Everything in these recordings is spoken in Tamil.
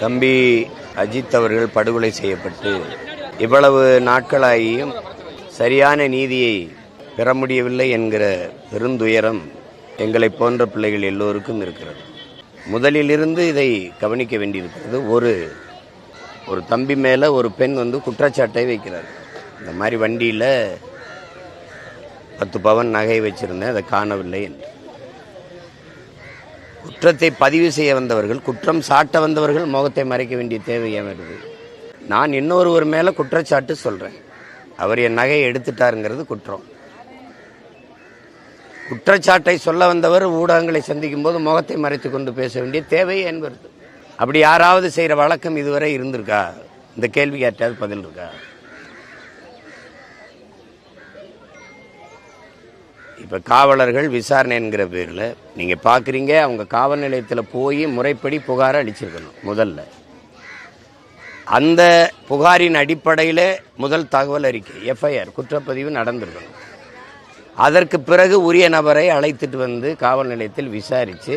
தம்பி அஜித் அவர்கள் படுகொலை செய்யப்பட்டு இவ்வளவு நாட்களாகியும் சரியான நீதியை பெற முடியவில்லை என்கிற பெருந்துயரம் எங்களை போன்ற பிள்ளைகள் எல்லோருக்கும் இருக்கிறது. முதலிலிருந்து இதை கவனிக்க வேண்டியிருக்கிறது. ஒரு ஒரு தம்பி மேலே ஒரு பெண் வந்து குற்றச்சாட்டை வைக்கிறார். இந்த மாதிரி வண்டியில் பத்து பவன் நகை வச்சிருந்தேன் அதை காணவில்லை என்று. குற்றத்தை பதிவு செய்ய வந்தவர்கள் குற்றம் சாட்ட வந்தவர்கள் முகத்தை மறைக்க வேண்டிய தேவை ஏன் வருது? நான் இன்னொருவர் மேலே குற்றச்சாட்டு சொல்கிறேன் அவர் என் நகையை எடுத்துட்டாருங்கிறது குற்றம். குற்றச்சாட்டை சொல்ல வந்தவர் ஊடகங்களை சந்திக்கும் போது முகத்தை மறைத்து கொண்டு பேச வேண்டிய தேவை என்பது அப்படி யாராவது செய்கிற வழக்கம் இதுவரை இருந்திருக்கா? இந்த கேள்வி யார்ட்டாவது பதில் இருக்கா? இப்போ காவலர்கள் விசாரணை என்கிற பேரில் நீங்கள் பார்க்குறீங்க அவங்க காவல் நிலையத்தில் போய் முறைப்படி புகாரை அளிச்சிருக்கணும் முதல்ல. அந்த புகாரின் அடிப்படையில் முதல் தகவல் அறிக்கை எஃப்ஐஆர் குற்றப்பதிவு நடந்திருக்கணும். அதற்கு பிறகு உரிய நபரை அழைத்துட்டு வந்து காவல் நிலையத்தில் விசாரித்து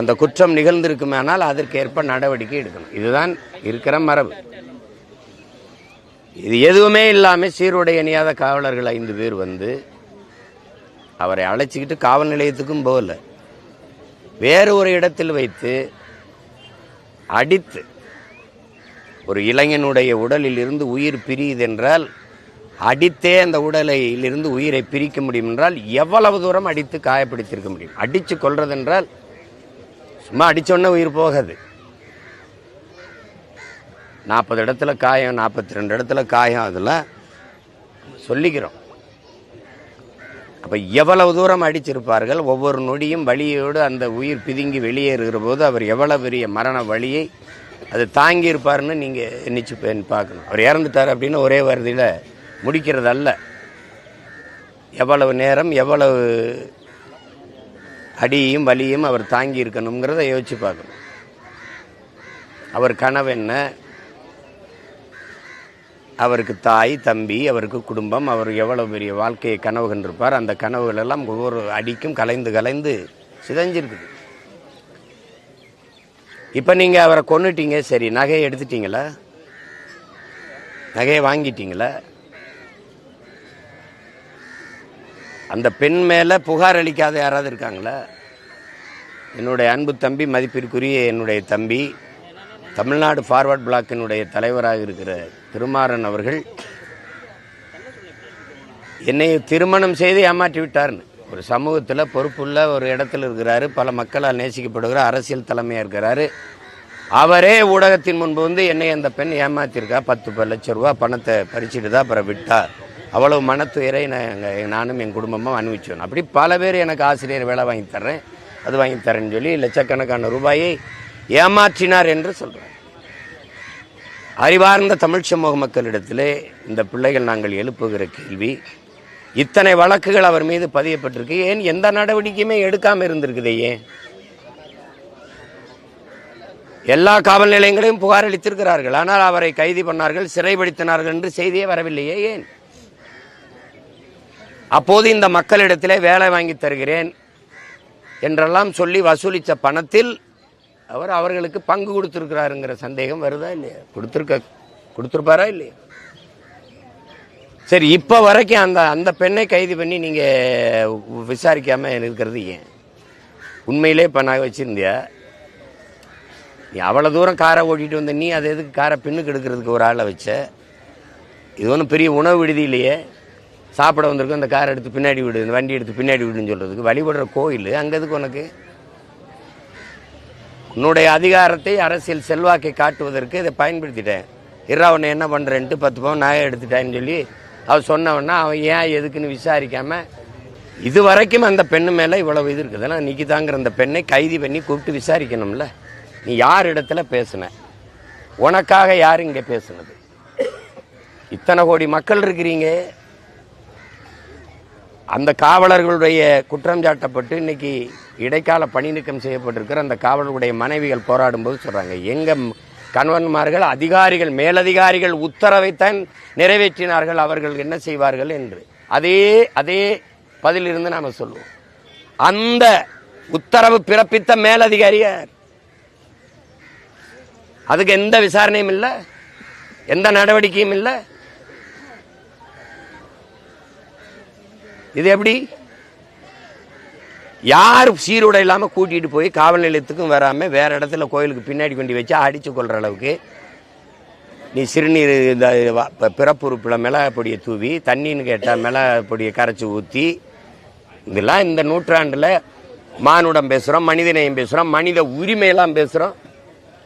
அந்த குற்றம் நிகழ்ந்திருக்குமானால் அதற்கேற்ப நடவடிக்கை எடுக்கணும். இதுதான் இருக்கிற மரபு. இது எதுவுமே இல்லாமல் சீருடை அணியாத காவலர்கள் ஐந்து பேர் வந்து அவரை அழைச்சிக்கிட்டு காவல் நிலையத்துக்கும் போகல. வேறு ஒரு இடத்தில் வைத்து அடித்து ஒரு இளைஞனுடைய உடலில் இருந்து உயிர் பிரியுதென்றால் அடித்தே அந்த உடலையிலிருந்து உயிரை பிரிக்க முடியும் என்றால் எவ்வளவு தூரம் அடித்து காயப்படுத்தியிருக்க முடியும்? அடித்து கொள்றதென்றால் சும்மா அடிச்சோடனே உயிர் போகாது. நாற்பது இடத்துல காயம் நாற்பத்தி ரெண்டு இடத்துல காயம் அதெல்லாம் சொல்லிக்கிறோம். அப்போ எவ்வளவு தூரம் அடிச்சிருப்பார்கள்? ஒவ்வொரு நொடியும் வலியோடு அந்த உயிர் பிதுங்கி வெளியேறுகிற போது அவர் எவ்வளவு பெரிய மரண வழியை அது தாங்கியிருப்பாருன்னு நீங்கள் நினச்சி பார்க்கணும். அவர் இறந்துட்டார் அப்படின்னு ஒரே வருதியில் முடிக்கிறது அல்ல எவ்வளவு நேரம் எவ்வளவு அடியையும் வலியும் அவர் தாங்கி இருக்கணுங்கிறத யோசிச்சு பார்க்கணும். அவர் கனவு என்ன? அவருக்கு தாய் தம்பி அவருக்கு குடும்பம் அவர் எவ்வளவு பெரிய வாழ்க்கையை கனவு கண்டிருப்பார் அந்த கனவுகள் எல்லாம் ஒவ்வொரு அடிக்கும் கலைந்து கலைந்து சிதைஞ்சிருக்குது. இப்போ நீங்கள் அவரை கொண்டுட்டீங்க சரி நகையை எடுத்துட்டீங்களா? நகையை வாங்கிட்டீங்களா? அந்த பெண் மேலே புகார் அளிக்காத யாராவது இருக்காங்களா? என்னுடைய அன்பு தம்பி மதிப்பிற்குரிய என்னுடைய தம்பி தமிழ்நாடு ஃபார்வர்ட் பிளாக்கினுடைய தலைவராக இருக்கிற திருமாறன் அவர்கள் என்னை திருமணம் செய்து ஏமாற்றி விட்டார்னு. ஒரு சமூகத்தில் பொறுப்புள்ள ஒரு இடத்துல இருக்கிறாரு பல மக்களால் நேசிக்கப்படுகிற அரசியல் தலைமையாக இருக்கிறாரு. அவரே ஊடகத்தின் முன்பு வந்து என்னை அந்த பெண் ஏமாத்திருக்கா பத்து ப- லட்ச ரூபா பணத்தை பறிச்சுட்டு தான் அப்புறம் விட்டார். அவ்வளவு மனத்துயரை நாங்கள் நானும் என் குடும்பமும் அனுபவிச்சோம். அப்படி பல பேர் எனக்கு ஆசிரியர் வேலை வாங்கி தர்றேன் அது வாங்கி தரேன்னு சொல்லி லட்சக்கணக்கான ரூபாயை ஏமாற்றினார் என்று சொல்கிறார் அறிவார்ந்த தமிழ் சமூக மக்களிடத்திலே இந்த பிள்ளைகள் நாங்கள் எழுப்புகிற கேள்வி இத்தனை வழக்குகள் அவர் மீது பதியப்பட்டிருக்கு ஏன் எந்த நடவடிக்கையுமே எடுக்காமல் இருந்திருக்குதே ஏன்? எல்லா காவல் நிலையங்களையும் புகார் அளித்திருக்கிறார்கள் ஆனால் அவரை கைது பண்ணார்கள் சிறைப்படுத்தினார்கள் என்று செய்தியே வரவில்லையே ஏன்? அப்போது இந்த மக்களிடத்திலே வேலை வாங்கி தருகிறேன் என்றெல்லாம் சொல்லி வசூலித்த பணத்தில் அவர் அவர்களுக்கு பங்கு கொடுத்துருக்கிறாருங்கிற சந்தேகம் வருதா இல்லையா? கொடுத்துருக்க கொடுத்துருப்பாரா இல்லையா? சரி இப்போ வரைக்கும் அந்த அந்த பெண்ணை கைது பண்ணி நீங்கள் விசாரிக்காமல் இருக்கிறது ஏன்? உண்மையிலே இப்போ நான் வச்சுருந்தியா? நீ அவ்வளோ தூரம் காரை ஓட்டிகிட்டு வந்த நீ அது எதுக்கு காரை பின்னுக்கு எடுக்கிறதுக்கு ஒரு ஆளை வச்ச? இது ஒன்றும் பெரிய உணவு விடுதி இல்லையே. சாப்பிட வந்திருக்கோம் இந்த காரை எடுத்து பின்னாடி விடு இந்த வண்டி எடுத்து பின்னாடி விடுன்னு சொல்கிறதுக்கு வழிபடுற கோயில் அங்கே எதுக்கு உனக்கு? உன்னுடைய அதிகாரத்தை அரசியல் செல்வாக்கை காட்டுவதற்கு இதை பயன்படுத்திட்டேன். இரா உன்னை என்ன பண்ணுறேன்ட்டு பத்து பவுன் நகை எடுத்துட்டேன்னு சொல்லி அவர் சொன்னவன்னா அவன் ஏன் எதுக்குன்னு விசாரிக்காம இது வரைக்கும் அந்த பெண்ணு மேலே இவ்வளவு இது இருக்குதுன்னா நிக்கிதாங்கிற அந்த பெண்ணை கைது பண்ணி கூப்பிட்டு விசாரிக்கணும்ல. நீ யார் இடத்துல பேசுன? உனக்காக யார் இங்கே பேசுனது? இத்தனை கோடி மக்கள் இருக்கிறீங்க. அந்த காவலர்களுடைய குற்றம் சாட்டப்பட்டு இன்னைக்கு இடைக்கால பணி நீக்கம் செய்யப்பட்டிருக்கிற அந்த காவலர்களுடைய மனைவிகள் போராடும்போது சொல்றாங்க எங்க கணவன்மார்கள் அதிகாரிகள் மேலதிகாரிகள் உத்தரவைத்தான் நிறைவேற்றினார்கள் அவர்கள் என்ன செய்வார்கள் என்று. அதே அதே பதிலிருந்து நாம சொல்லுவோம். அந்த உத்தரவு பிறப்பித்த மேலதிகாரியார் அதுக்கு எந்த விசாரணையும் இல்லை எந்த நடவடிக்கையும் இல்லை இது எப்படி? யார் சீருடை இல்லாமல் கூட்டிகிட்டு போய் காவல் நிலையத்துக்கும் வராமல் வேற இடத்துல கோயிலுக்கு பின்னாடி கொண்டு வச்சு அடித்து கொள்கிற அளவுக்கு நீ சிறுநீர் இந்த வ- ப- பிறப்புறுப்பில் மிளகா பொடியை தூவி தண்ணின்னு கேட்டால் மிளகா பொடியை கரைச்சி ஊற்றி இதெல்லாம் இந்த நூற்றாண்டில் மானுடம் பேசுகிறோம் மனிதநேயம் பேசுகிறோம் மனித உரிமையெல்லாம் பேசுகிறோம்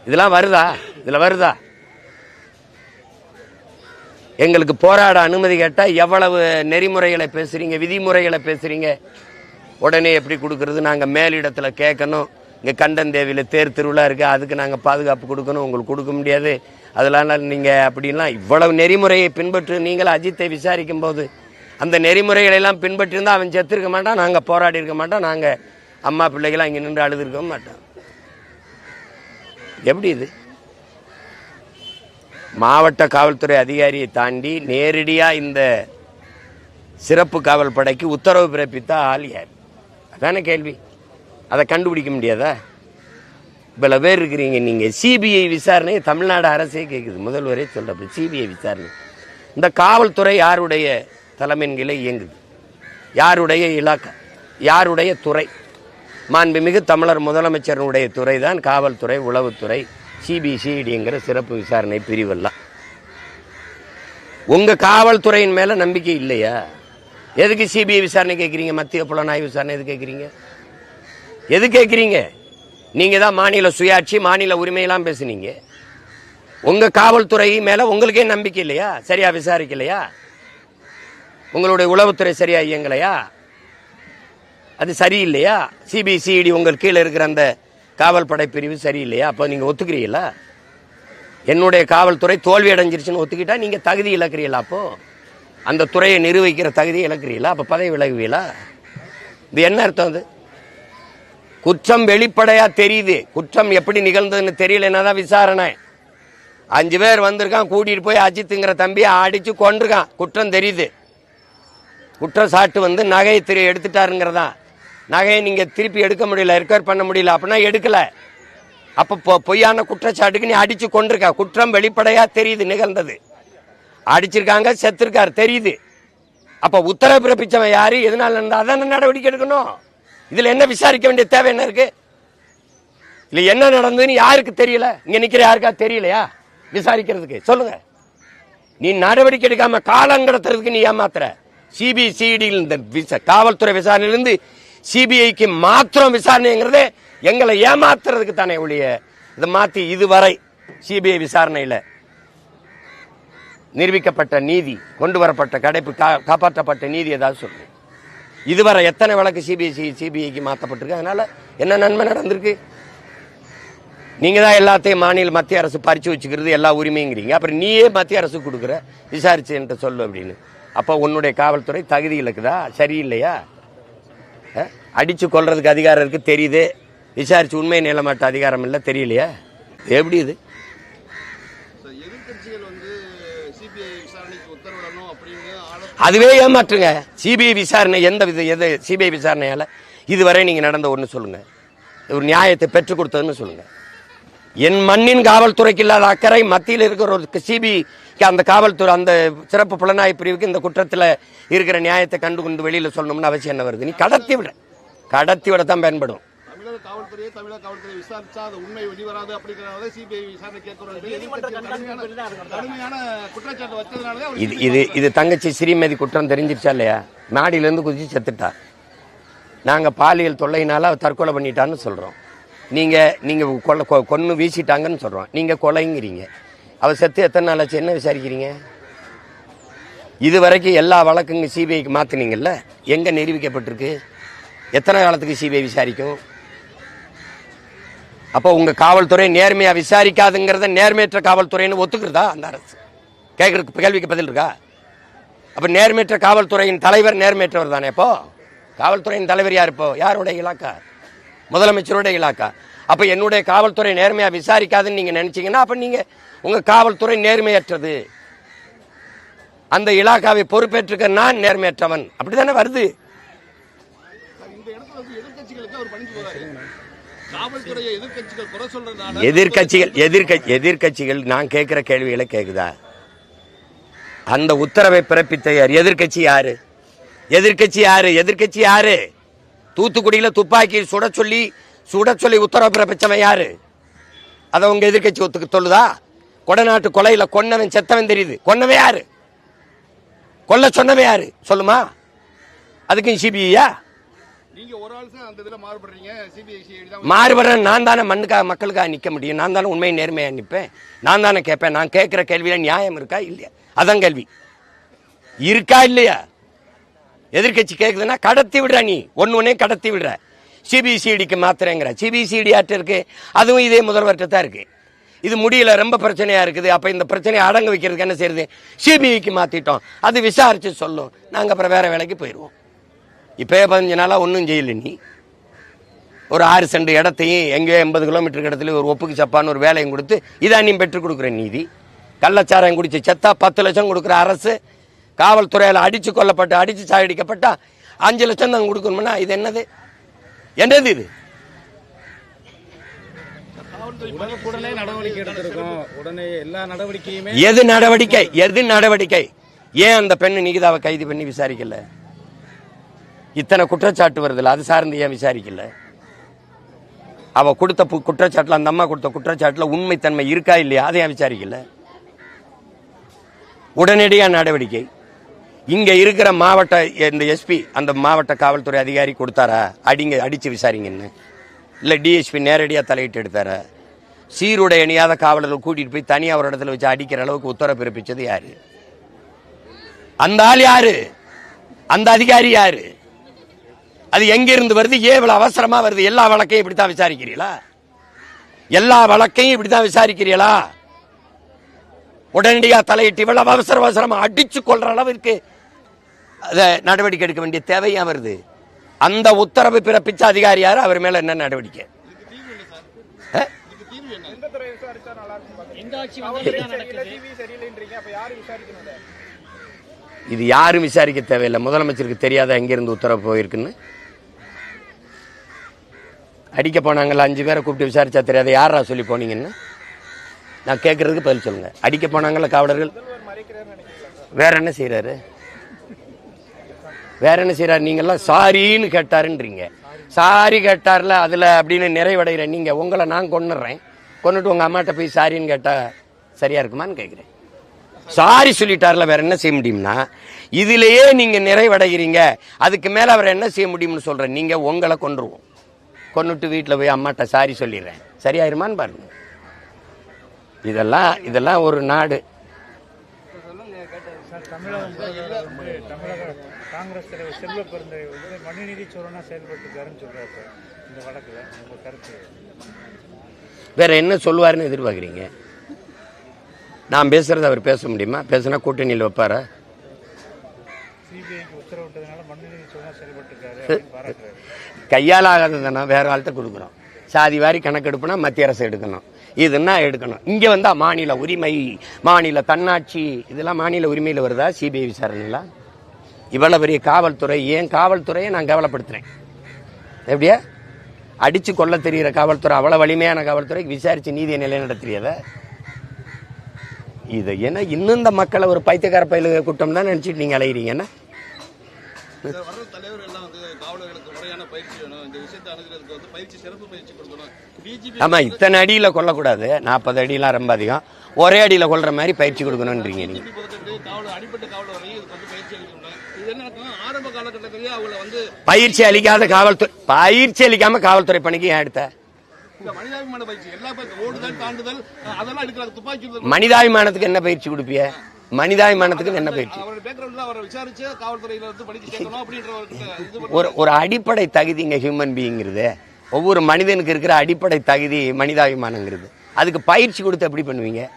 இதெல்லாம் வருதா? இதில் வருதா? எங்களுக்கு போராட அனுமதி கேட்டால் எவ்வளவு நெறிமுறைகளை பேசுகிறீங்க விதிமுறைகளை பேசுகிறீங்க உடனே எப்படி கொடுக்கறது? நாங்கள் மேலிடத்தில் கேட்கணும். இங்கே கண்டந்தேவியில் தேர் திருவிழா இருக்குது அதுக்கு நாங்கள் பாதுகாப்பு கொடுக்கணும். உங்களுக்கு கொடுக்க முடியாது. அதெல்லாம் நீங்கள் அப்படின்லாம் இவ்வளவு நெறிமுறையை பின்பற்று நீங்கள் அஜித்தை விசாரிக்கும் போது அந்த நெறிமுறைகளை எல்லாம் அவன் செத்துருக்க மாட்டான் நாங்கள் போராடி இருக்க மாட்டோம். நாங்கள் அம்மா பிள்ளைகளாம் இங்கே நின்று அழுதுருக்க மாட்டோம். எப்படி இது? மாவட்ட காவல்துறை அதிகாரியை தாண்டி நேரடியாக இந்த சிறப்பு காவல் படைக்கு உத்தரவு பிறப்பித்தா ஆள் யார்? அதானே கேள்வி. அதை கண்டுபிடிக்க முடியாதா? இவ்வளோ பேர் இருக்கிறீங்க நீங்கள் சிபிஐ விசாரணை தமிழ்நாடு அரசே கேட்குது முதல்வரே சொல்கிறப்ப சிபிஐ விசாரணை. இந்த காவல்துறை யாருடைய தலைமையின் கீழே இயங்குது? யாருடைய இலாக்கா? யாருடைய துறை? மாண்புமிகு தமிழர் முதலமைச்சருடைய துறை தான் காவல்துறை உளவுத்துறை. சிபிசிடிங்கிற சிறப்பு விசாரணை பிரிவெல்லாம் உங்க காவல்துறையின் மேல நம்பிக்கை இல்லையா? எதுக்கு சிபிஐ விசாரணை கேட்குறீங்க மத்திய புலனாய்வு விசாரணை எது கேட்குறீங்க எது கேட்குறீங்க நீங்க தான் மாநில சுயாட்சி மாநில உரிமையெல்லாம் பேசுனீங்க. உங்க காவல்துறை மேல உங்களுக்கே நம்பிக்கை இல்லையா? சரியா விசாரிக்கலையா? உங்களுடைய உளவுத்துறை சரியா இயங்கலையா? அது சரியில்லையா? சிபிசிஐடி உங்கள் கீழே இருக்கிற அந்த காவல் படை பிரிவு சரியில்லையா? அப்போ நீங்கள் ஒத்துக்கிறீங்களா? என்னுடைய காவல்துறை தோல்வி அடைஞ்சிருச்சுன்னு ஒத்துக்கிட்டா நீங்கள் தகுதி இழக்கிறீங்களா அப்போ? அந்த துறையை நிர்வகிக்கிற தகுதி இழக்கிறீங்களா? அப்போ பதவி விலகுவீங்களா? இது என்ன அர்த்தம் அது? குற்றம் வெளிப்படையாக தெரியுது. குற்றம் எப்படி நிகழ்ந்ததுன்னு தெரியலன்னா தான் விசாரணை. அஞ்சு பேர் வந்திருக்கான் கூட்டிகிட்டு போய் அஜித்துங்கிற தம்பியை அடித்து கொண்டிருக்கான் குற்றம் தெரியுது. குற்றச்சாட்டு வந்து நகையை திரு எடுத்துட்டாருங்கிறதான் நகையை நீங்க திருப்பி எடுக்க முடியல ரெக்கவர் பண்ண முடியல அப்படின்னா எடுக்கல. அப்போ பொ- பொய்யான குற்றச்சாட்டுக்கு நீ அடிச்சு கொண்டிருக்க குற்றம் வெளிப்படையா தெரியுது நிகழ்ந்தது. அடிச்சிருக்காங்க செத்துருக்கார் தெரியுது. அப்ப உத்தரவு பிறப்பிச்சவன் யாரு? எதனால நடந்தா அதான நடவடிக்கை எடுக்கணும். இதுல என்ன விசாரிக்க வேண்டிய தேவை என்ன இருக்கு? இல்ல என்ன நடந்ததுன்னு யாருக்கு தெரியல? இங்க நிக்கிற யாருக்கா தெரியலையா? விசாரிக்கிறதுக்கு. சொல்லுங்க. நீ நடவடிக்கை எடுக்காம காலம் கடத்துறதுக்கு நீ ஏமாத்துற. சிபிசிடி இந்த விச- காவல்துறை விசாரணையிலிருந்து சிபிஐக்கு மாத்திரம் விசாரணைங்கிறது எங்களை ஏமாத்துறதுக்கு தானே ஒழிய இதை மாத்தி இதுவரை சிபிஐ விசாரணையில் நிரூபிக்கப்பட்ட நீதி கொண்டு வரப்பட்ட கடைப்பு கா- காப்பாற்றப்பட்ட நீதி ஏதாவது சொல்லு. இதுவரை எத்தனை வழக்கு சிபிஐசி சிபிஐக்கு மாற்றப்பட்டிருக்கு அதனால என்ன நன்மை நடந்திருக்கு? நீங்க தான் எல்லாத்தையும் மாநில மத்திய அரசு பறிச்சு வச்சுக்கிறது எல்லா உரிமைங்கிறீங்க. அப்புறம் நீயே மத்திய அரசு கொடுக்குற விசாரிச்சு என்கிட்ட சொல்லு அப்படின்னு. அப்போ உன்னுடைய காவல்துறை தகுதி இலக்குதா சரியில்லையா? அஹ்? அடிச்சு கொல்றதுக்கு அதிகாரம் இருக்கு தெரியுது. விசாரிச்சு உண்மை நிலமாட்ட அதிகாரம் இல்லை தெரியலையா. எப்படி இது? அதுவே ஏமாற்றுங்க. சிபிஐ விசாரணை எந்த வித எது சிபிஐ விசாரணையால இதுவரை நீங்க நடந்த ஒன்று சொல்லுங்க. ஒரு நியாயத்தை பெற்றுக் கொடுத்ததுன்னு சொல்லுங்க. என் மண்ணின் காவல்துறைக்கு இல்லாத அக்கறை மத்தியில் இருக்கிற ஒரு சிபிக்கு அந்த காவல்துறை அந்த சிறப்பு புலனாய்வு பிரிவுக்கு இந்த குற்றத்தில் இருக்கிற நியாயத்தை கண்டு கொண்டு வெளியில சொல்லணும்னு அவசியம் என்ன வருது? நீ கடத்தி விட. கடத்தி விட தான் பயன்படும் இது இது இது தங்கச்சி ஸ்ரீமதி குற்றம் தெரிஞ்சிருச்சா இல்லையா? நாடியிலேருந்து குதிச்சு செத்துட்டா. நாங்கள் பாலியல் தொல்லையினால தற்கொலை பண்ணிட்டான்னு சொல்கிறோம் நீங்கள் நீங்கள் கொலை கொ- கொன்னு வீசிட்டாங்கன்னு சொல்கிறோம் நீங்கள் கொலைங்கிறீங்க. அவள் செத்து எத்தனை நாள் ஆச்சு? என்ன விசாரிக்கிறீங்க? இது வரைக்கும் எல்லா வழக்குங்க சிபிஐக்கு மாற்றினீங்கல்ல எங்கே நிரூபிக்கப்பட்டிருக்கு? எத்தனை காலத்துக்கு சிபிஐ விசாரிக்கும்? அப்போ உங்கள் காவல்துறை நேர்மையாக விசாரிக்காதுங்கிறத நேர்மையற்ற காவல்துறைன்னு ஒத்துக்கிறதா அந்த அரசு? கேட்குறதுக்கு கேள்விக்கு பதில் இருக்கா? அப்ப நேர்மையற்ற காவல்துறையின் தலைவர் நேர்மையற்றவர் தானே இப்போ? காவல்துறையின் தலைவர் யார் இப்போ? யாருடைய இலாக்கா? முதலமைச்சருடைய இலாக்கா? அப்ப என்னுடைய காவல்துறை நேர்மையா விசாரிக்காதுன்னு நீங்க நினைச்சீங்கன்னா அப்ப நீங்க உங்க காவல்துறை நேர்மையற்றது. அந்த இலாக்காவை பொறுப்பேற்றுக்க நான் நேர்மையற்றவன். அப்படிதானே வருது? அவர் பணிஞ்சு போறாரு. காவல்துறையை எதிர்க்கட்சிகள் குறை சொல்றதுனால எதிர்க்கட்சிகள் எதிர்க்க எதிர்க்கட்சிகள் நான் கேட்கிற கேள்விகளை கேக்குதா? அந்த உத்தரவை பிறப்பித்த யார்? எதிர்க்கட்சி யாரு? எதிர்க்கட்சி யாரு? எதிர்க்கட்சி யாரு? தூத்துக்குடியில துப்பாக்கி சுட சொல்லி சுட சொல்லி உத்தரவு பிறப்பிச்சவன் யாரு? அதை உங்க எதிர்க்கட்சி ஒத்துக்க சொல்லுதா? கொடநாட்டு கொலையில கொன்னவன் செத்தவன் தெரியுது. கொன்னவன் யாரு? கொல்ல சொன்னவன் யாரு? சொல்லுமா? அதுக்கும் சிபிஐயா மாறுபடுறேன். நான் தானே மண்ணுக்காக மக்களுக்காக நிற்க முடியும்? நான் தானே உண்மையை நேர்மையாக நிற்பேன் நான் தானே கேட்பேன். நான் கேட்குற கேள்வியில் நியாயம் இருக்கா இல்லையா? அதான் கேள்வி. இருக்கா இல்லையா? எதிர்க்கட்சி கேட்குதுன்னா கடத்தி விடுற நீ. ஒன்று ஒன்றே கடத்தி விடுற. சிபிசிடிக்கு மாத்திரங்கிற சிபிசிடி ஆட்ட இருக்கு? அதுவும் இதே முதல்வர்கிட்ட தான் இருக்குது இது முடியல ரொம்ப பிரச்சனையாக இருக்குது. அப்போ இந்த பிரச்சனையை அடங்க வைக்கிறதுக்கு என்ன செய்யுது சிபிஐக்கு மாற்றிட்டோம் அது விசாரித்து சொல்லும். நாங்கள் அப்புறம் வேற வேலைக்கு போயிடுவோம் இப்பயே பதினஞ்சு நாளா ஒன்றும் செய்யல நீ. ஒரு ஆறு சென்ட் இடத்தையும் எங்கேயோ எண்பது கிலோமீட்டர் இடத்துல ஒரு ஒப்புக்கு சப்பான்னு ஒரு வேலையும் கொடுத்து இதான் நீ பெற்றுக் கொடுக்குற நீதி. கள்ளச்சாராயம் குடிச்சு செத்தா பத்து லட்சம் கொடுக்குற அரசு காவல்துறையால் அடிச்சு கொல்லப்பட்டு அடிச்சு சாகடிக்கப்பட்டா அஞ்சு லட்சம் தான் கொடுக்கணும்னா இது என்னது? என்னது இது? எது நடவடிக்கை? எது நடவடிக்கை? ஏன் அந்த பெண்ணு நிகிதாவை கைது பண்ணி விசாரிக்கல? இத்தனை குற்றச்சாட்டு வருதில்ல? அது சார்ந்து ஏன் விசாரிக்கல? அவ கொடுத்த குற்றச்சாட்டில் குற்றச்சாட்டுல அந்த அம்மா கொடுத்த குற்றச்சாட்டுல உண்மைத்தன்மை இருக்கா இல்லையா? அதை ஏன் விசாரிக்கல? உடனடியா நடவடிக்கை. இங்க இருக்கிற மாவட்ட இந்த எஸ்பி அந்த மாவட்ட காவல்துறை அதிகாரி கொடுத்தாரா? அடிங்க அடிச்சு விசாரிங்கன்னு. இல்ல டிஎஸ்பி நேரடியா தலையிட்டு எடுத்தாரா? சீருடை அணியாத காவலர்கள் கூட்டிட்டு போய் தனியாக ஒரு இடத்துல வச்சு அடிக்கிற அளவுக்கு உத்தரவு பிறப்பிச்சது யாரு? அந்த ஆள் யாரு? அந்த அதிகாரி யாரு? அது எங்க இருந்து வருது? ஏன் இவ்வளவு அவசரமா வருது. எல்லா வழக்கையும் இப்படித்தான் விசாரிக்கிறீங்களா எல்லா வழக்கையும் இப்படித்தான் விசாரிக்கிறீங்களா உடனடியா தலையிட்டு இவ்வளவு அவசர அவசரமா அடிச்சு கொள்ற அளவிற்கு அத நடவடிக்கை எடுக்க வேண்டிய தேவையா வருது? அந்த உத்தரவு பிறப்பிச்ச அதிகாரி யாரு? அவர் மேல என்ன நடவடிக்கை? இது யாரும் விசாரிக்க தேவையில்லை. முதலமைச்சருக்கு தெரியாத எங்கிருந்து உத்தரவு போயிருக்குன்னு? அடிக்க போனாங்கல்ல அஞ்சு பேரை கூப்பிட்டு விசாரிச்சா தெரியாது. யாரா சொல்லி போனீங்கன்னு? நான் கேட்குறதுக்கு பதில் சொல்லுங்க. அடிக்க போனாங்கல்ல காவலர்கள்? வேற என்ன செய்கிறாரு வேற என்ன செய்கிறார் நீங்கள்லாம் சாரின்னு கேட்டாருன்றீங்க. சாரி கேட்டார்ல அதில் அப்படின்னு நிறைவடைகிற நீங்கள் உங்களை நான் கொண்டுடுறேன் கொண்டுட்டு உங்கள் அம்மாட்ட போய் சாரின்னு கேட்டால் சரியாக இருக்குமான்னு கேட்குறேன் சாரி சொல்லிட்டார்ல வேற என்ன செய்ய முடியும்னா? இதிலேயே நீங்கள் நிறைவடைகிறீங்க. அதுக்கு மேலே அவர் என்ன செய்ய முடியும்னு சொல்கிறேன் நீங்கள் உங்களை கொண்டுருவோம் கொண்டுட்டு வீட்டில் போய் அம்மாட்ட சாரி சொல்லிடுறேன் சரியாயிருமான்னு பாருங்க. இதெல்லாம் இதெல்லாம் ஒரு நாடு. காங்கிரஸ் தலைவர் செல்வ வந்து மனுநீதி சோழனா செயல்பட்டுருக்காருன்னு சொல்றாரு சார் இந்த உங்க கருத்து வேற என்ன சொல்லுவாருன்னு எதிர்பார்க்குறீங்க? நான் பேசுறது அவர் பேச முடியுமா? பேசுனா கூட்டணியில் வைப்பாரா? சிபிஐக்கு உத்தரவிட்டதுனால செயல்பட்டுருக்காரு கையால் ஆகாததுனா வேற ஆள்கிட்ட கொடுக்குறோம் சாதி வாரி கணக்கெடுப்புனா மத்திய அரசு எடுக்கணும். இதுன்னா எடுக்கணும். இங்கே வந்தா மாநில உரிமை மாநில தன்னாட்சி இதெல்லாம் மாநில உரிமையில் வருதா? சிபிஐ விசாரணைலாம் இவ்வளவு பெரிய காவல்துறை ஏன் காவல்துறையை நான் கவலைப்படுத்துறேன்? எப்படியா? அடிச்சு கொல்ல தெரிகிற காவல்துறை அவ்வளவு வலிமையான காவல்துறை விசாரிச்சு நீதியை நிலைநடத்தியத இது என்ன இன்னும் இந்த மக்களை ஒரு பைத்தியக்கார பயிலுக கூட்டம் தான் நினைச்சிட்டு நீங்க அலைகிறீங்கன்னா இந்த வர்ற தலைவர் எல்லாம் வந்து காவலர்களுக்கு முறையான பயிற்சி வேணும். இந்த விஷயத்தை அணுகிறதுக்கு வந்து பயிற்சி சிறப்பு பயிற்சி கொடுக்கணும். டிஜிபி ஆமா இத்தனை அடியில கொல்லக்கூடாது. நாற்பது அடியெல்லாம் ரொம்ப அதிகம். ஒரே அடியில கொல்ற மாதிரி பயிற்சி கொடுக்கணும்ன்றீங்க நீங்க. பொறுத்தவரை காவலர் அடிப்பட்ட காவலர் வரையும் இதுக்கு வந்து பயிற்சி அளிக்காத காவல்துறை பயிற்சி அளிக்காம காவல்துறை பணிக்கு ஏன் எடுத்த. மனிதாபிமானத்துக்கு என்ன பயிற்சி கொடுப்பிய? மனிதாபிமானத்துக்கு என்ன பண்ணி- ஒரு ஒரு அடிப்படை தகுதிங்க ஹியூமன் பீயிங்கிறது ஒவ்வொரு மனிதனுக்கு இருக்கிற அடிப்படை தகுதி மனிதாபிமானங்கிறது. அதுக்கு பயிற்சி கொடுத்து எப்படி பண்ணுவீங்க?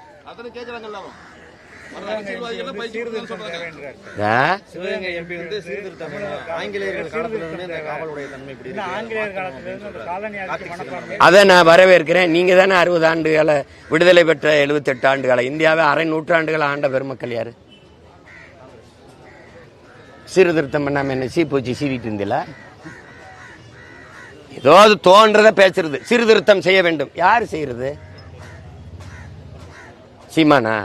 சிவகங்கை எம்பி வந்து சீர்திருத்தம் வேணும். ஆங்கிலேயர்கள் காலத்துல இருந்து இந்த காவலுடைய தன்மை இப்படி இன்னும் இருக்கு. ஆங்கிலேயர் காலத்துல இருந்து அந்த காலனி ஆட்சி மனப்பான்மை அதை நான் வரவேற்கிறேன். நீங்க தானே அறுபது ஆண்டுகால விடுதலை பெற்ற எழுபத்தெட்டு ஆண்டுகால இந்தியாவை அரை நூற்றாண்டுகள் ஆண்ட பெருமக்கள் யாரு? சீர்திருத்தம் பண்ணாம என்ன சீ பூச்சி சீவிட்டு இருந்தில? ஏதோ அது தோன்றத பேசுறது. சீர்திருத்தம் செய்ய வேண்டும். யார் செய்யறது? சீமானா?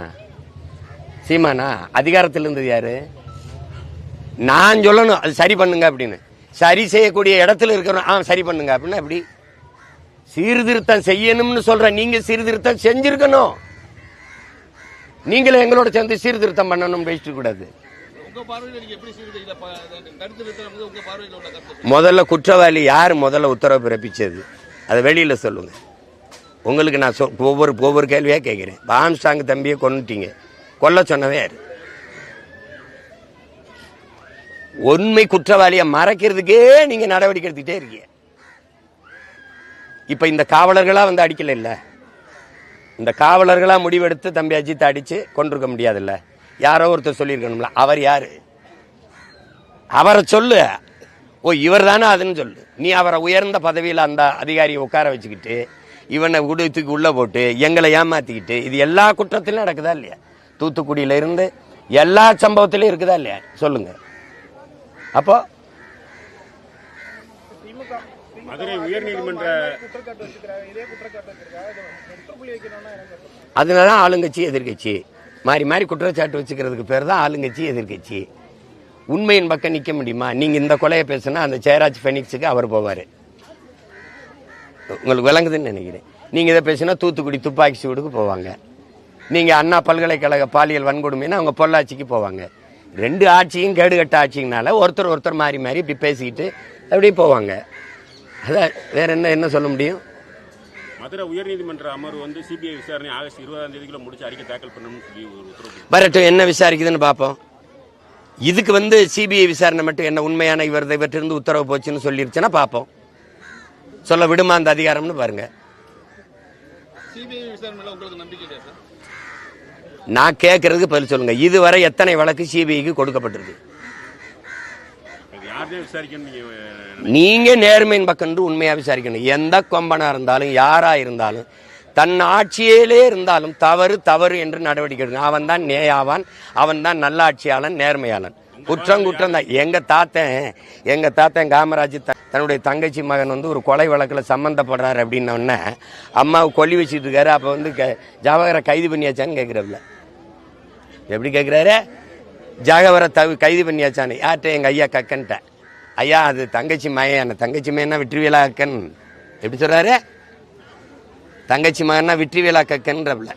சீமானா அதிகாரத்தில் இருந்தது யாரு? நான் சொல்லணும் அது சரி பண்ணுங்க அப்படின்னு. சரி செய்யக்கூடிய இடத்துல இருக்கிறோம் ஆ சரி பண்ணுங்க அப்படின்னா எப்படி? சீர்திருத்தம் செய்யணும்னு சொல்ற நீங்க சீர்திருத்தம் செஞ்சிருக்கணும். நீங்களும் எங்களோட சேர்ந்து சீர்திருத்தம் பண்ணணும் பேசிட்டு கூடாது. முதல்ல குற்றவாளி யார் முதல்ல உத்தரவு பிறப்பிச்சது? அதை வெளியில சொல்லுங்க. உங்களுக்கு நான் ஒவ்வொரு ஒவ்வொரு கேள்வியா கேட்கிறேன். ஆம்ஸ்டாங் தம்பியை கொன்னுட்டீங்க. கொல்ல சொன்னவே யாரு உண்மை குற்றவாளியை மறைக்கிறதுக்கே நீங்க நடவடிக்கை எடுத்துக்கிட்டே இருக்கீங்க. இப்ப இந்த காவலர்களா வந்து அடிக்கல இல்ல? இந்த காவலர்களா முடிவெடுத்து தம்பி அஜித் அடிச்சு கொண்டிருக்க முடியாதுல்ல யாரோ ஒருத்தர் சொல்லியிருக்கணும்ல. அவர் யாரு? அவரை சொல்லு. ஓ இவர் தானே அதுன்னு சொல்லு. நீ அவரை உயர்ந்த பதவியில் அந்த அதிகாரியை உட்கார வச்சுக்கிட்டு இவனை உடுத்துக்கு உள்ள போட்டு எங்களை ஏமாத்திக்கிட்டு இது எல்லா குற்றத்திலும் நடக்குதா இல்லையா? தூத்துக்குடியில இருந்து எல்லா சம்பவத்திலும் இருக்குதா இல்லையா? சொல்லுங்க. அப்போ? மதுரை உயர்நீதிமன்ற அதனால தான் ஆளுங்கட்சி எதிர்க்கட்சி மாறி மாறி குற்றச்சாட்டு வச்சுக்கிறதுக்கு பேர் தான் ஆளுங்கட்சி எதிர்க்கட்சி உண்மையின் பக்கம் நிற்க முடியுமா? நீங்க இந்த கொலையை பேசுனா அந்த ஜெயராஜ் ஃபெனிக்ஸுக்கு அவர் போவார். உங்களுக்கு விளங்குதுன்னு நினைக்கிறேன். நீங்க இதை பேசினா தூத்துக்குடி துப்பாக்கி சூடுக்கு போவாங்க. நீங்க அண்ணா பல்கலைக்கழக பாலியல் வன்கொடுமைன்னா அவங்க பொள்ளாச்சிக்கு போவாங்க. ரெண்டு ஆட்சியும் கேடுகட்ட ஆட்சிங்கனால ஒருத்தர் ஒருத்தர் மாறி மாறி இப்படி பேசிக்கிட்டு அப்படியே போவாங்க. அதான் வேற என்ன என்ன சொல்ல முடியும்? மதுரை உயர்நீதிமன்ற அமர்வு வந்து சிபிஐ விசாரணை ஆகஸ்ட் இருபதாம் தேதிக்குள்ள முடிச்சு அறிக்கை தாக்கல் பண்ணணும்னு சொல்லி ஒரு உத்தரவு வரட்டும் என்ன விசாரிக்குதுன்னு பார்ப்போம். இதுக்கு வந்து சிபிஐ விசாரணை மட்டும் என்ன உண்மையான இவர் இவற்றிருந்து உத்தரவு போச்சுன்னு சொல்லிருச்சுன்னா பார்ப்போம். சொல்ல விடுமா அந்த அதிகாரம்னு பாருங்க. சிபிஐ விசாரணை உங்களுக்கு நம்பிக்கை நான் கேட்கறதுக்கு பதில் சொல்லுங்க. இதுவரை எத்தனை வழக்கு சிபிஐக்கு கொடுக்கப்பட்டிருக்கு? நீங்க நேர்மையின் பக்கம் இருந்து உண்மையா விசாரிக்கணும். எந்த கொம்பனா இருந்தாலும் யாரா இருந்தாலும் தன் ஆட்சியிலே இருந்தாலும் தவறு தவறு என்று நடவடிக்கை எடுக்கணும். அவன் தான் நேயாவான் அவன் தான் நல்லாட்சியாளன் நேர்மையாளன். குற்றம் குற்றம் தான். எங்க தாத்தன் எங்க தாத்தன் காமராஜ் தன்னுடைய தங்கச்சி மகன் வந்து ஒரு கொலை வழக்கில் சம்மந்தப்படுறாரு அப்படின்ன உடனே அம்மாவை கொல்லி வச்சுட்டு இருக்காரு. அப்போ வந்து க- ஜவஹரை கைது பண்ணியாச்சான்னு கேட்குறப்பல எப்படி கேட்குறாரு ஜாகவரை தவி கைது பண்ணியாச்சான்னு. யார்கிட்ட? எங்கள் ஐயா கக்கன்ட்ட. ஐயா அது தங்கச்சி மகன். தங்கச்சி மகன்னா வெற்றிவேலா அக்கன் எப்படி சொல்கிறாரு தங்கச்சி மகன்னா வெற்றிவேலா கக்கன்றப்பல.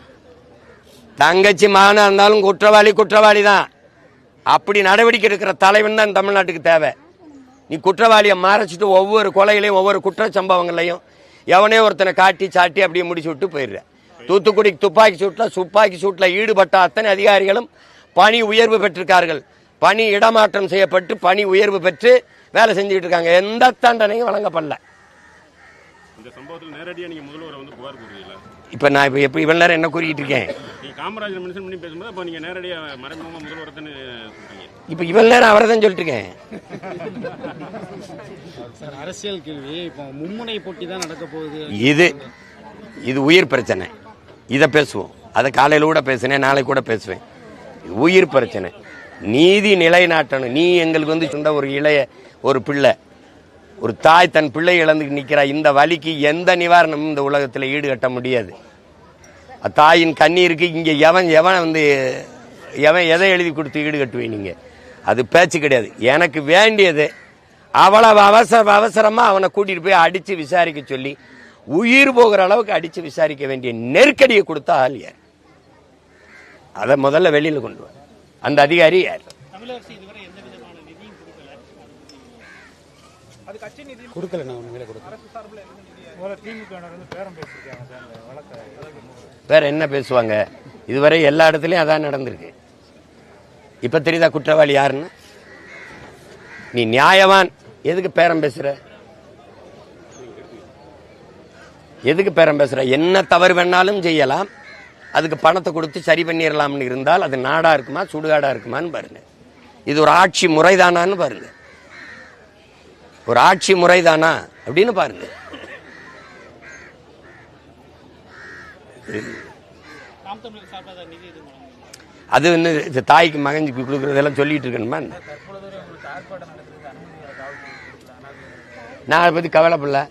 தங்கச்சி மகனாக இருந்தாலும் குற்றவாளி குற்றவாளி தான் அப்படி நடவடிக்கை எடுக்கிற தலைவன் தான் தமிழ்நாட்டுக்கு தேவை. நீ குற்றவாளியை மறைச்சிட்டு ஒவ்வொரு கொலைகளையும் ஒவ்வொரு குற்ற சம்பவங்களையும் எவனே ஒருத்தனை காட்டி சாட்டி அப்படியே முடிச்சு விட்டு போயிடுற. தூத்துக்குடி. துப்பாக்கி சூட்டில் துப்பாக்கி சூட்டில் ஈடுபட்ட அத்தனை அதிகாரிகளும் பணி உயர்வு பெற்றிருக்கார்கள். பணி இடமாற்றம் செய்யப்பட்டு பணி உயர்வு பெற்று வேலை செஞ்சுக்கிட்டு இருக்காங்க எந்த தண்டனையும் வழங்கப்படல. இந்த சம்பவத்தில் நேரடியாக நீங்க முதல்வரை வந்து புகார் கூறுறீங்களா? இப்போ நான் இப்போ இப்போ இவ்வளோ நேரம் என்ன கூறிட்டு இருக்கேன்? நீங்க காமராஜர் மென்ஷன் பண்ணி பேசும்போது அப்போ நீங்க நேரடியாக மறைமுகமாக முதல்வரை தானே சொல்றீங்க இப்போ இவ்வளோ நேரம் அவரை தான் சொல்லிட்டு இருக்கேன். சார் அரசியல் கேள்வி. இப்போ மும்முனை போட்டி தான் நடக்க போகுது. இது இது உயிர் பிரச்சனை. இதை பேசுவோம். அதை காலையில் கூட பேசினேன் நாளைக்கு கூட பேசுவேன். உயிர் பிரச்சனை. நீதி நிலைநாட்டணும். நீ எங்களுக்கு வந்து சொந்த ஒரு இளைய ஒரு பிள்ளை. ஒரு தாய் தன் பிள்ளை இழந்து நிற்கிறா இந்த வலிக்கு எந்த நிவாரணமும் இந்த உலகத்தில் ஈடுகட்ட முடியாது. தாயின் கண்ணீருக்கு இங்கே எவன் எவன் வந்து எவன் எதை எழுதி கொடுத்து ஈடுகட்டுவேன் நீங்கள் அது பேச்சு கிடையாது. எனக்கு வேண்டியது அவ்வளவு அவசர அவசரமாக அவனை கூட்டிகிட்டு போய் அடித்து விசாரிக்க சொல்லி உயிர் போகிற அளவுக்கு அடிச்சு விசாரிக்க வேண்டிய நெருக்கடியை கொடுத்தா ஆள் யார்? அதை முதல்ல வெளியில கொண்டு வா. அந்த அதிகாரி யார்? வேற என்ன பேசுவாங்க? இதுவரை எல்லா இடத்துலயும் அதான் நடந்திருக்கு. இப்ப தெரியுதா குற்றவாளி யாருன்னு? நீ நியாயவான். எதுக்கு பேரம் பேசுற? எதுக்கு பேரம் பேசுற? என்ன தவறு வேணாலும் செய்யலாம். அதுக்கு பணத்தை கொடுத்து சரி பண்ணிடலாம்னு இருந்தால் அது நாடா இருக்குமா சுடுகாடா இருக்குமான்னு பாருங்க. இது ஒரு ஆட்சி முறைதானான்னு பாருங்க. ஒரு ஆட்சி முறைதானா அப்படின்னு பாருங்க? அது வந்து இது தாய்க்கு மகனுக்கு கொடுக்குறதெல்லாம் சொல்லிட்டு இருக்கணுமா? நான் அதை பற்றி கவலைப்படல.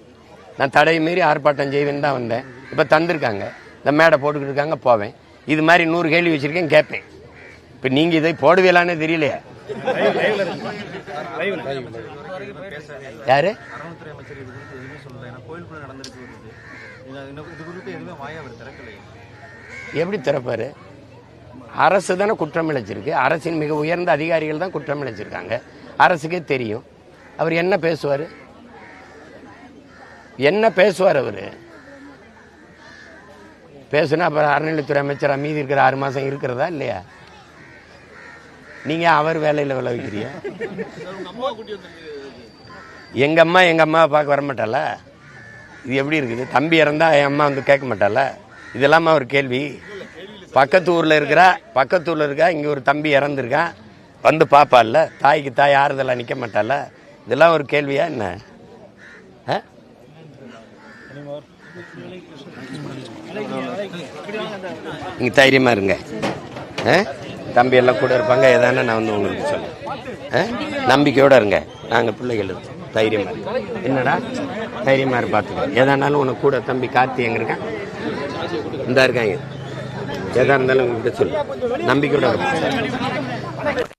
நான் தடையை மீறி ஆர்ப்பாட்டம் செய்வேன்னு தான் வந்தேன். இப்போ தந்திருக்காங்க. இந்த மேடை போட்டுக்கிட்டு இருக்காங்க போவேன். இது மாதிரி நூறு கேள்வி வச்சுருக்கேன் கேட்பேன். இப்போ நீங்கள் இதை போடுவீங்களானே தெரியலையே. யாரு? எப்படி திறப்பாரு? அரசு தானே குற்றம் இழைச்சிருக்கு. அரசின் மிக உயர்ந்த அதிகாரிகள் தான் குற்றம் இழைச்சிருக்காங்க. அரசுக்கே தெரியும். அவர் என்ன பேசுவார்? என்ன பேசுவார் அவர்? பேசுனா அப்புறம் அறநிலைத்துறை அமைச்சரா மீதி இருக்கிற ஆறு மாதம் இருக்கிறதா இல்லையா? நீங்கள் அவர் வேலையில் விளைவிக்கிறீங்க? எங்கள் அம்மா எங்கள் அம்மாவை பார்க்க வரமாட்டால இது எப்படி இருக்குது? தம்பி இறந்தால் என் அம்மா வந்து கேட்க மாட்டால இதெல்லாமா ஒரு கேள்வி. பக்கத்து ஊரில் இருக்கிறா பக்கத்து ஊரில் இருக்கா இங்கே ஒரு தம்பி இறந்துருக்கான் வந்து பார்ப்பாள்ல தாய்க்கு தாய் ஆறுதலாக நிற்க மாட்டால இதெல்லாம் ஒரு கேள்வியா என்ன ஆ நீங்கள் தைரியமாக இருங்க. ஆ? தம்பி எல்லாம் கூட இருப்பாங்க. எதானா நான் வந்து உங்களுக்கு சொல்லுவேன் ஆ? நம்பிக்கையோட இருங்க. நாங்கள் பிள்ளைகள் இருக்கோம். என்னடா? தைரியமாக இரு பார்த்துக்கோ எதானாலும் உனக்கு கூட தம்பி கார்த்தி எங்கே இருக்கான்? இந்தா இருக்காங்க. எதா இருந்தாலும் உங்ககிட்ட சொல்லு. நம்பிக்கையோட இருப்போம்